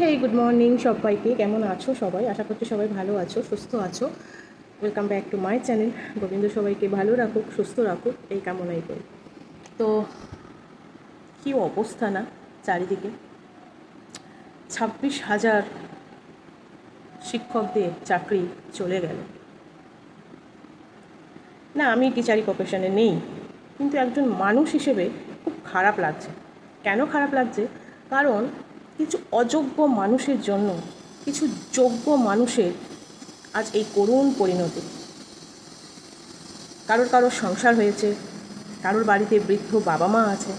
Hey good morning সবাইকে। কেমন আছো সবাই? আশা করছি সবাই ভালো আছো, সুস্থ আছো। Welcome back to my channel Gobinda সবাইকে ভালো রাখুক, সুস্থ রাখুক, এই কামনাই করি। তো, কী অবস্থা না চারিদিকে? ছাব্বিশ হাজার শিক্ষকদের চাকরি চলে গেল। না, আমি টিচারি প্রফেশনে নেই, কিন্তু একজন মানুষ হিসেবে খুব খারাপ লাগছে। কেন খারাপ লাগছে? কারণ কিছু অযোগ্য মানুষের জন্য, কিছু যোগ্য মানুষের আজ এই করুণ পরিণতি। কারোর কারোর সংসার হয়েছে, কারোর বাড়িতে বৃদ্ধ বাবা মা আছে,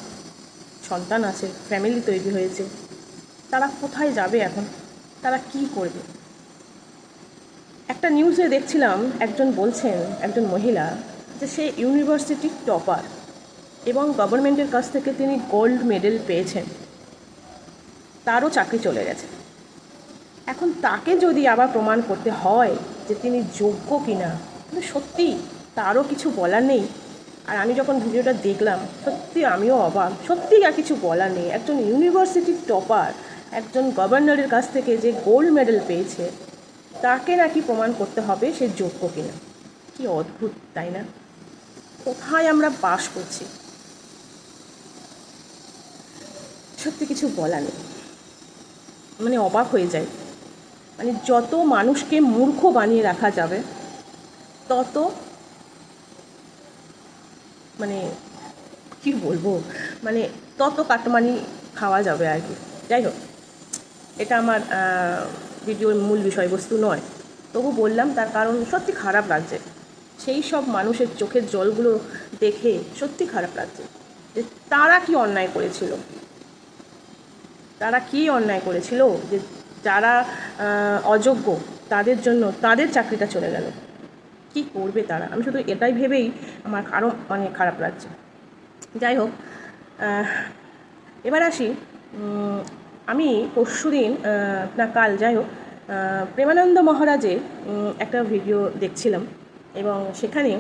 সন্তান আছে ফ্যামিলি তৈরি হয়েছে। তারা কোথায় যাবে এখন? তারা কি করবে? একটা নিউজে দেখছিলাম, একজন বলছেন, একজন মহিলা, যে সে ইউনিভার্সিটির টপার এবং গভর্নমেন্টের কাছ থেকে তিনি গোল্ড মেডেল পেয়েছেন। তারও চাকরি চলে গেছে। এখন তাকে যদি আবার প্রমাণ করতে হয় যে তিনি যোগ্য কিনা, কিন্তু সত্যি তারও কিছু বলার নেই। আর আমি যখন ভিডিওটা দেখলাম, সত্যি আমিও অবাক। সত্যি আর কিছু বলার নেই। একজন ইউনিভার্সিটির টপার একজন গভর্নরের কাছ থেকে যে গোল্ড মেডেল পেয়েছে, তাকে নাকি প্রমাণ করতে হবে সে যোগ্য কিনা। কি অদ্ভুত, তাই না? কোথায় আমরা বাস করছি? সত্যি কিছু বলা নেই। মানে অবাক হয়ে যায়। মানে যত মানুষকে মূর্খ বানিয়ে রাখা যাবে, তত মানে কি বলব? মানে তত কাটমানি খাওয়া যাবে আর কি। যাই হোক, এটা আমার ভিডিওর মূল বিষয়বস্তু নয়। তবু বললাম, তার কারণ সত্যি খারাপ লাগছে। সেই সব মানুষের চোখের জলগুলো দেখে সত্যি খারাপ লাগছে। যে তারা কি অন্যায় করেছিল? তারা কী অন্যায় করেছিল? যে যারা অযোগ্য, তাদের জন্য তাদের চাকরিটা চলে গেল। কি করবে তারা? আমি শুধু এটাই ভেবেই আমার আরও অনেক খারাপ লাগছে। যাই হোক এবার আসি আমি পরশু দিন না কাল, যাই হোক প্রেমানন্দ মহারাজের একটা ভিডিও দেখছিলাম এবং সেখানে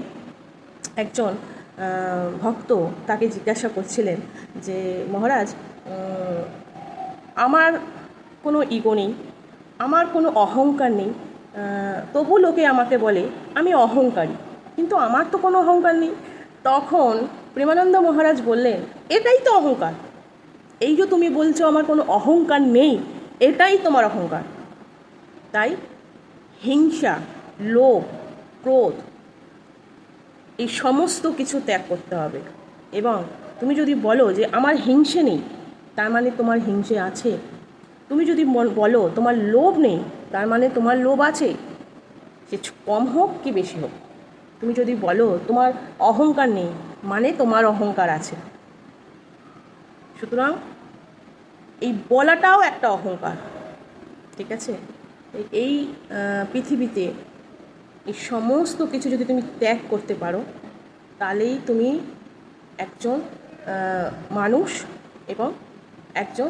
একজন ভক্ত তাকে জিজ্ঞাসা করছিলেন যে, মহারাজ আমার কোনো ইগো নেই, আমার কোনো অহংকার নেই তবু লোকে আমাকে বলে, আমি অহংকারী। কিন্তু আমার তো কোনো অহংকার নেই। তখন প্রেমানন্দ মহারাজ বললেন, এটাই তো অহংকার। এই যে তুমি বলছো আমার কোনো অহংকার নেই, এটাই তোমার অহংকার। তাই হিংসা, লোভ, ক্রোধ, এই সমস্ত কিছু ত্যাগ করতে হবে। এবং তুমি যদি বলো যে আমার হিংসে নেই তার মানে তোমার হিংসে আছে? তুমি যদি বলো, তোমার লোভ নেই, তার মানে তোমার লোভ আছে? সে কম হোক কি বেশি হোক। তুমি যদি বলো, তোমার অহংকার নেই মানে তোমার অহংকার আছে। সুতরাং এই বলাটাও একটা অহংকার, ঠিক আছে? এই পৃথিবীতে এই সমস্ত কিছু যদি তুমি ত্যাগ করতে পারো, তাহলেই তুমি একজন মানুষ এবং একজন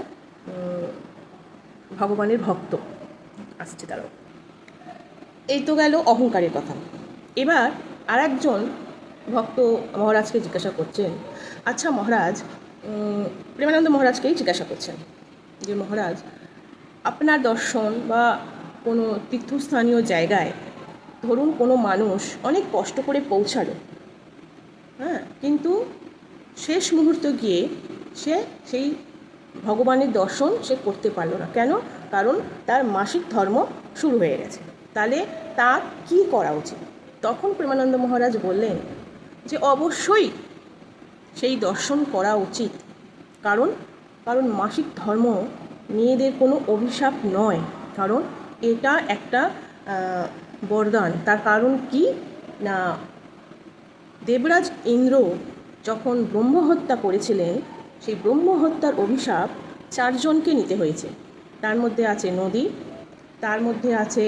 ভগবানের ভক্ত আসছে তারাও এই তো গেল অহংকারের কথা। এবার আর একজন ভক্ত মহারাজকে জিজ্ঞাসা করছেন আচ্ছা মহারাজ প্রেমানন্দ মহারাজকেই জিজ্ঞাসা করছেন যে, মহারাজ, আপনার দর্শন বা কোনো তীর্থস্থানীয় জায়গায় ধরুন কোনো মানুষ অনেক কষ্ট করে পৌঁছালো হ্যাঁ কিন্তু শেষ মুহূর্তে গিয়ে সে সেই ভগবানের দর্শন সে করতে পারল না। কেন? কারণ তার মাসিক ধর্ম শুরু হয়ে গেছে। তাহলে তার কি করা উচিত? তখন প্রেমানন্দ মহারাজ বললেন যে, অবশ্যই সেই দর্শন করা উচিত। কারণ কারণ মাসিক ধর্ম মেয়েদের কোনো অভিশাপ নয়। কারণ এটা একটা বরদান। তার কারণ কি? না, দেবরাজ ইন্দ্র যখন ব্রহ্মহত্যা করেছিলেন সেই ব্রহ্মহত্যার অভিশাপ চারজনকে নিতে হয়েছে। তার মধ্যে আছে নদী, তার মধ্যে আছে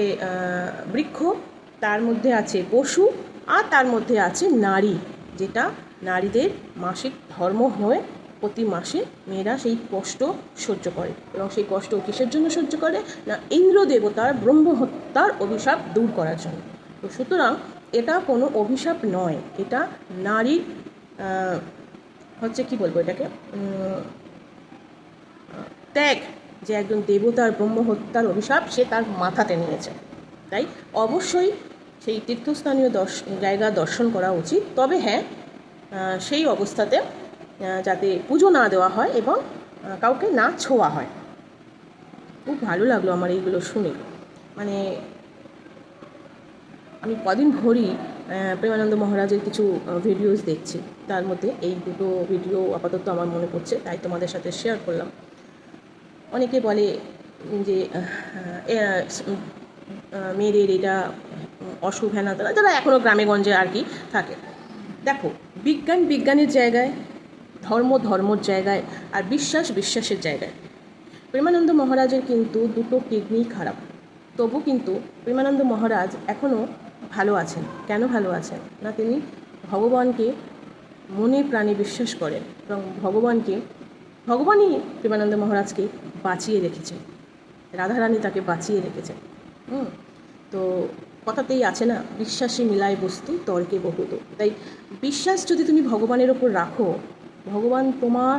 বৃক্ষ, তার মধ্যে আছে পশু আর তার মধ্যে আছে নারী, যেটা নারীদের মাসিক ধর্ম হয়ে। প্রতি মাসে মেয়েরা সেই কষ্ট সহ্য করে এবং সেই কষ্ট কিসের জন্য সহ্য করে? না ইন্দ্র দেবতার ব্রহ্মহত্যার অভিশাপ দূর করার জন্য। তো সুতরাং এটা কোনো অভিশাপ নয়। এটা নারীর হচ্ছে কি বলব এটাকে? ত্যাগ, যে একজন দেবতার ব্রহ্মহত্যার অভিশাপ সে তার মাথাতে নিয়েছে, তাই? অবশ্যই সেই তীর্থস্থানীয় দর্শ, জায়গা দর্শন করা উচিত। তবে হ্যাঁ সেই অবস্থাতে যাতে পুজো না দেওয়া হয় এবং কাউকে না ছোঁয়া হয়। খুব ভালো লাগল আমার এইগুলো শুনে। মানে আমি কদিন ভরি প্রেমানন্দ মহারাজের কিছু ভিডিওস দেখছি। তার মধ্যে এই দুটো ভিডিও আপাতত আমার মনে পড়ছে, তাই তোমাদের সাথে শেয়ার করলাম। অনেকে বলে যে মেয়েদের এটা অসুখ হ্যানা তারা, যারা এখনও গ্রামেগঞ্জে আর কি থাকে। দেখো, বিজ্ঞান বিজ্ঞানের জায়গায়, ধর্ম ধর্মর জায়গায়, আর বিশ্বাস বিশ্বাসের জায়গায়। প্রেমানন্দ মহারাজের কিন্তু দুটো কিডনি খারাপ। তবু কিন্তু প্রেমানন্দ মহারাজ এখনও ভালো আছেন? কেন ভালো আছেন? না, তিনি ভগবানকে মনে প্রাণে বিশ্বাস করেন এবং ভগবানকে, ভগবানই প্রেমানন্দ মহারাজকে বাঁচিয়ে রেখেছেন। রাধারানী তাকে বাঁচিয়ে রেখেছেন। হুম, তো কথাতেই আছে না, বিশ্বাসী মিলায় বস্তু, তর্কে বহুত। তাই বিশ্বাস যদি তুমি ভগবানের ওপর রাখো, ভগবান তোমার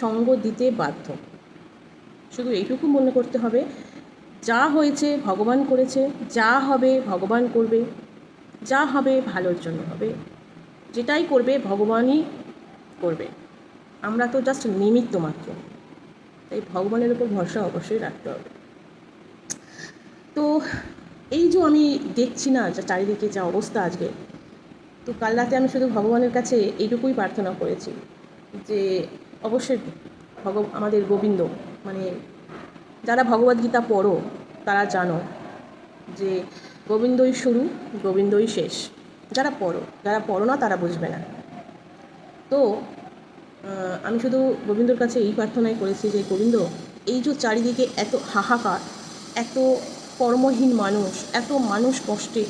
সঙ্গ দিতে বাধ্য। শুধু এইটুকু মনে করতে হবে, যা হয়েছে ভগবান করেছে, যা হবে ভগবান করবে যা হবে ভালোর জন্য হবে। যেটাই করবে, ভগবানই করবে। আমরা তো জাস্ট নিমিত্ত মাত্র। তাই ভগবানের উপর ভরসা অবশ্যই রাখতে হবে। তো এই যে আমি দেখছি না, যে চারিদিকে যা অবস্থা আজকে, তো কাল রাতে আমি শুধু ভগবানের কাছে এইটুকুই প্রার্থনা করেছি যে অবশ্যই ভগ, আমাদের গোবিন্দ মানে যারা ভগবদ্গীতা পড়ো, তারা জানো যে গোবিন্দই শুরু, গোবিন্দই শেষ। যারা পড়ো যারা পড়ো না, তারা বুঝবে না। তো আমি শুধু গোবিন্দর কাছে এই প্রার্থনাই করেছি যে, গোবিন্দ, এই যে চারিদিকে এত হাহাকার, এত কর্মহীন মানুষ, এত মানুষ কষ্টে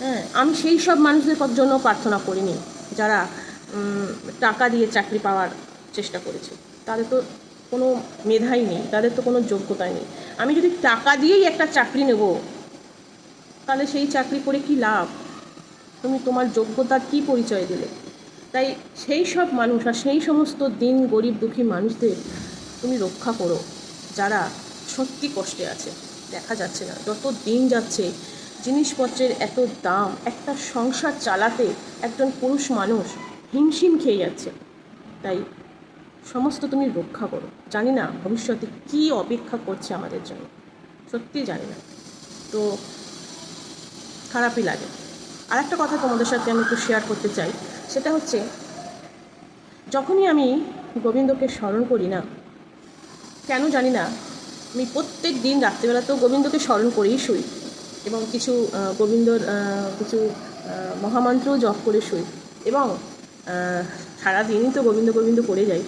হ্যাঁ আমি সেই সব মানুষদের জন্য প্রার্থনা করিনি, যারা টাকা দিয়ে চাকরি পাওয়ার চেষ্টা করেছে। তাদের তো কোনো মেধাই নেই, তাদের তো কোনো যোগ্যতাই নেই। আমি যদি টাকা দিয়েই একটা চাকরি নেব তাহলে সেই চাকরি করে কি লাভ? তুমি তোমার যোগ্যতার কী পরিচয় দিলে? তাই সেই সব মানুষ আর সেই সমস্ত দিন গরিব দুঃখী মানুষদের তুমি রক্ষা করো, যারা সত্যি কষ্টে আছে। দেখা যাচ্ছে না, যত দিন যাচ্ছে, জিনিসপত্রের এত দাম, একটা সংসার চালাতে একজন পুরুষ মানুষ হিমশিম খেয়ে যাচ্ছে। তাই সমস্ত তুমি রক্ষা করো। জানি না ভবিষ্যতে কী অপেক্ষা করছে আমাদের জন্য। সত্যি জানি না। তো খারাপই লাগে। আর একটা কথা তোমাদের সাথে আমি একটু শেয়ার করতে চাই, সেটা হচ্ছে, যখনই আমি গোবিন্দকে স্মরণ করি না, কেন জানি না, আমি প্রত্যেক দিন রাত্রিবেলাতেও গোবিন্দকে স্মরণ করেই শুই এবং কিছু গোবিন্দর কিছু মহামন্ত্রও জপ করে শুই এবং সারাদিনই তো গোবিন্দ গোবিন্দ করে যাই।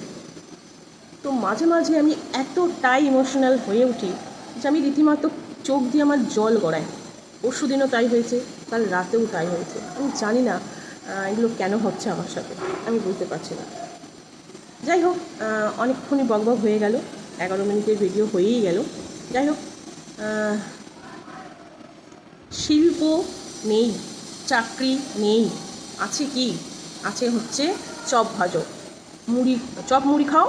তো মাঝে মাঝে আমি এতটাই ইমোশনাল হয়ে উঠি যে আমি রীতিমতো চোখ দিয়ে আমার জল গড়ায় পরশু দিনও তাই হয়েছে, কাল রাতেও তাই হয়েছে। আমি জানি না এগুলো কেন হচ্ছে আমার সাথে, আমি বুঝতে পারছি না। যাই হোক অনেকক্ষণই বকবক হয়ে গেল, এগারো মিনিটের ভিডিও হয়েই গেল। যাই হোক শিল্প নেই, চাকরি নেই, আছে কি? আছে হচ্ছে চপ ভাজো। মুড়ি, চপ মুড়ি খাও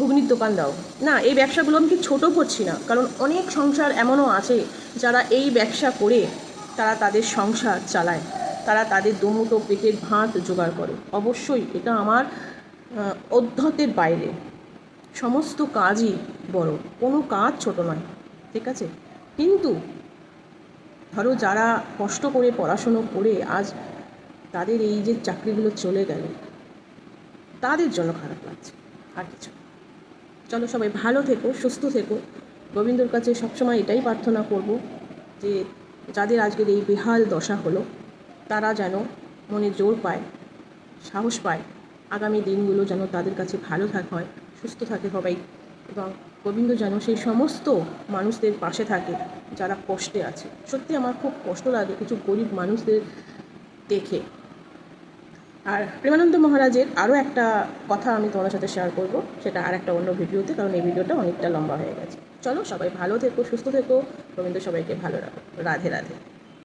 ঘুগনির দোকান দাও। না, এই ব্যবসাগুলো আমি ছোটো করছি না? কারণ অনেক সংসার এমনও আছে, যারা এই ব্যবসা করে তারা তাদের সংসার চালায়। তারা তাদের দুমুটো পেটের ভাত জোগাড় করে। অবশ্যই এটা আমার অধ্যতের বাইরে। সমস্ত কাজই বড়। কোনো কাজ ছোট নয়, ঠিক আছে? কিন্তু ধরো যারা কষ্ট করে পড়াশুনো করে আজ তাদের এই যে চাকরিগুলো চলে গেল, তাদের জন্য খারাপ লাগছে, আর কিছু। চলো সবাই ভালো থেকো, সুস্থ থেকো। গোবিন্দর কাছে সবসময় এটাই প্রার্থনা করব যে যাদের আজকের এই বেহাল দশা হলো, তারা যেন মনে জোর পায়, সাহস পায়, আগামী দিনগুলো যেন তাদের কাছে ভালো থাক হয়, সুস্থ থাকে সবাই। এবং গোবিন্দ যেন সেই সমস্ত মানুষদের পাশে থাকে, যারা কষ্টে আছে। সত্যি আমার খুব কষ্ট লাগে কিছু গরিব মানুষদের দেখে। আর প্রেমানন্দ মহারাজের আরও একটা কথা আমি তোমার সাথে শেয়ার করব, সেটা আর একটা অন্য ভিডিওতে, কারণ এই ভিডিওটা অনেকটা লম্বা হয়ে গেছে। চলো সবাই ভালো থেকো, সুস্থ থেকো, রবীন্দ্র সবাইকে ভালো রাখো। রাধে রাধে।